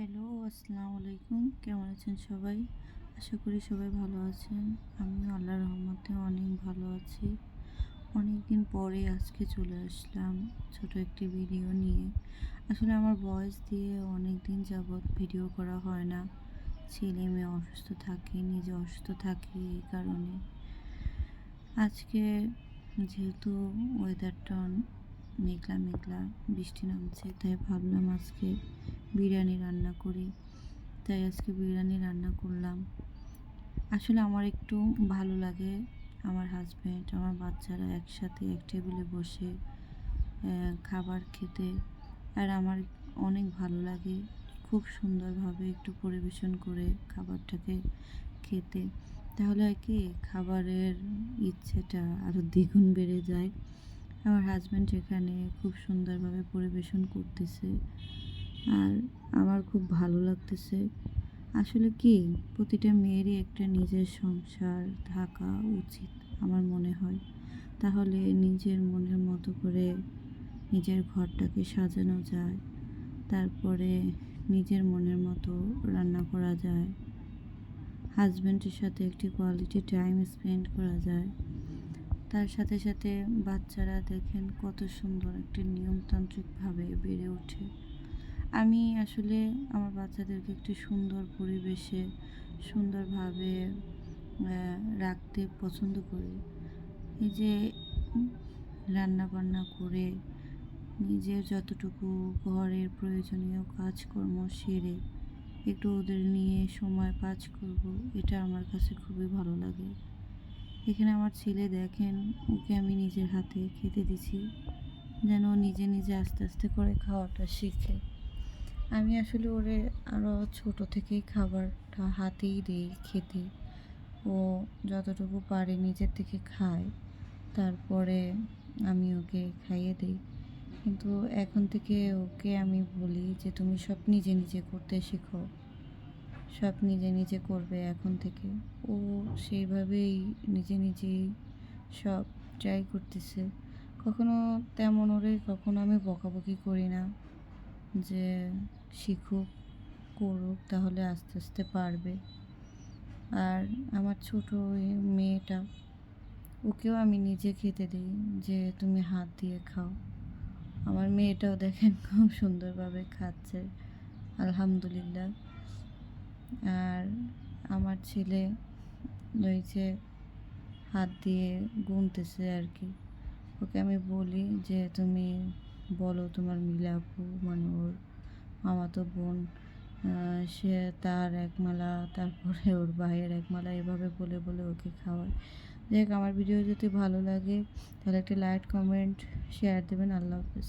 Hello আসসালামু আলাইকুম। কেমন আছেন সবাই? আশা করি সবাই ভালো আছেন। আমি আল্লাহ রহমতে অনেক ভালো আছি। অনেক দিন পরে আজকে চলে আসলাম ছোট একটি ভিডিও নিয়ে। আসলে আমার ভয়েস দিয়ে অনেক দিন যাবৎ ভিডিও করা হয় না। ছেলে মেয়ে অসুস্থ থাকে, নিজে অসুস্থ থাকি এই কারণে। আজকে যেহেতু ওয়েদারটা মেঘলা মেঘলা বৃষ্টি নামছে, তাই ভাবলাম আজকে বিরিয়ানি রান্না করি। তাই আজকে বিরিয়ানি রান্না করলাম। আসলে আমার একটু ভালো লাগে আমার হাজব্যান্ড আমার বাচ্চারা একসাথে এক টেবিলে বসে খাবার খেতে। আর আমার অনেক ভালো লাগে খুব সুন্দরভাবে একটু পরিবেশন করে খাবারটাকে খেতে। তাহলে আর কি, খাবারের ইচ্ছেটা আরও দ্বিগুণ বেড়ে যায়। আমার হাজব্যান্ড এখানে খুব সুন্দরভাবে পরিবেশন করতেছে। আর আমার খুব ভালো লাগতেছে। আসলে কি, প্রতিটা মেয়েরই একটা নিজের সংসার থাকা উচিত আমার মনে হয়। তাহলে নিজের মনের মতো করে নিজের ঘরটাকে সাজানো যায়, তারপরে নিজের মনের মতো রান্না করা যায় হাজব্যান্ডের সাথে একটি কোয়ালিটি টাইম স্পেন্ড করা যায়। তার সাথে সাথে বাচ্চারা দেখেন কত সুন্দর একটি নিয়মতান্ত্রিকভাবে বেড়ে ওঠে। আমি আসলে আমার বাচ্চাদেরকে একটি সুন্দর পরিবেশে সুন্দরভাবে রাখতে পছন্দ করি। এই যে রান্না বান্না করে নিজের যতটুকু ঘরের প্রয়োজনীয় কাজকর্ম সেরে একটু ওদের নিয়ে সময় পাস করব, এটা আমার কাছে খুবই ভালো লাগে। এখানে আমার ছেলে দেখেন, ওকে আমি নিজের হাতে খেতে দিছি, যেন নিজে নিজে আস্তে আস্তে করে খাওয়াটা শিখে। আমি আসলে ওরে আরও ছোট থেকেই খাবারটা হাতেই দিই খেতে। ও যতটুকু পারে নিজের থেকে খায়, তারপরে আমি ওকে খাইয়ে দিই। কিন্তু এখন থেকে ওকে আমি বলি যে, তুমি সব নিজে নিজে করতে শেখো। সব নিজে নিজে করবে এখন থেকে। ও সেইভাবেই নিজে নিজেই সব ট্রাই করতেছে। কখনো তেমন ওরে কখনো আমি বকাবকি করি না যে শিখুক, করুক, তাহলে আস্তে আস্তে পারবে। আর আমার ছোটো মেয়েটা, ওকেও আমি নিজে খেতে দিই যে তুমি হাত দিয়ে খাও। আমার মেয়েটাও দেখেন খুব সুন্দরভাবে খাচ্ছে, আলহামদুলিল্লাহ। আর আমার ছেলে রয়েছে, হাত দিয়ে গুনতেছে আর কি। ওকে আমি বলি যে, তুমি বলো তোমার মিলাপু মানে ওর মামাতো বোন সে তার একমালা তারপরে ওর ভাইয়ের একমালা এভাবে বলে বলে ওকে খাওয়ায়। যাই হোক আমার ভিডিও যদি ভালো লাগে, তাহলে একটা লাইক, কমেন্ট, শেয়ার দেবেন। আল্লাহ হাফিজ।